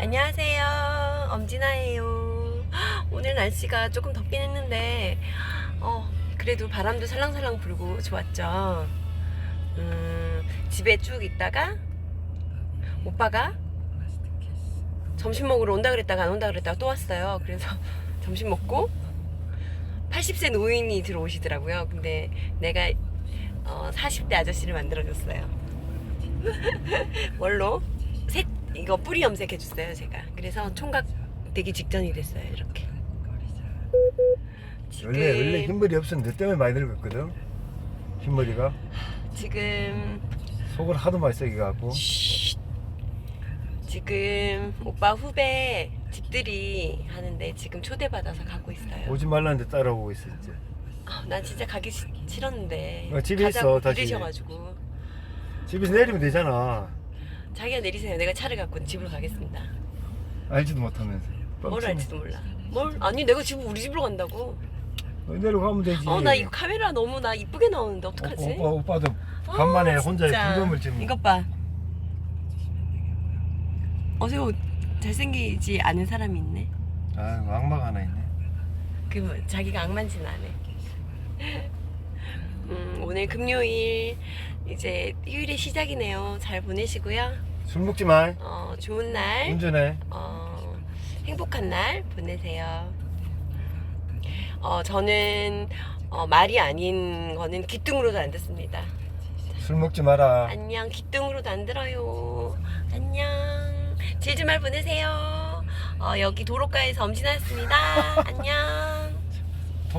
안녕하세요. 엄진아예요. 오늘 날씨가 조금 덥긴 했는데, 어, 그래도 바람도 살랑살랑 불고 좋았죠. 음, 집에 쭉 있다가, 오빠가 점심 먹으러 온다 그랬다가 안 온다 그랬다가 또 왔어요. 그래서 점심 먹고, 80세 노인이 들어오시더라고요. 근데 내가 어, 40대 아저씨를 만들어줬어요. 뭘로? 색 이거 뿌리 염색해 줬어요 제가. 그래서 총각 되기 직전이 됐어요 이렇게. 지금 원래 원래 흰머리 없었는데 너 때문에 많이 늙었거든. 흰머리가 지금 속을 하도 많이 썩여 갖고 쉿. 지금 오빠 후배 집들이 하는데 지금 초대받아서 가고 있어요. 오지 말라는데 따라오고 있어 이제. 아, 난 진짜 가기 싫- 싫었는데 어, 집에 가자고 있어, 다시. 이러셔가지고 집에서 내리면 되잖아. 자기가 내리세요. 내가 차를 갖고 집으로 가겠습니다. 알지도 못하면서. 뭘. 알지도 몰라. 뭘? 아니 내가 지금 우리 집으로 간다고. 어, 내려가면 되지. 어 나 이거 카메라 너무 나 이쁘게 나오는데 오, 어떡하지? 오빠 오빠도 아, 간만에 혼자 진짜. 불금을 지금. 이것 봐. 어서 잘생기지 않은 사람이 있네. 아 악마가 하나 있네. 그 뭐, 자기가 악만 짓 않네. 음, 오늘 금요일 이제 휴일의 시작이네요. 잘 보내시고요. 술 먹지 마. 어, 좋은 날, 운전해. 어, 행복한 날 보내세요. 어, 저는 어, 말이 아닌 거는 귀뚱으로도 안 듣습니다. 술 먹지 마라. 안녕, 귀뚱으로도 안 들어요. 안녕. 제주말 보내세요. 어, 여기 도로가에서 엄진아였습니다. 안녕.